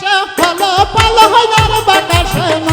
বাকাশে হলো পালো আর বাকাশে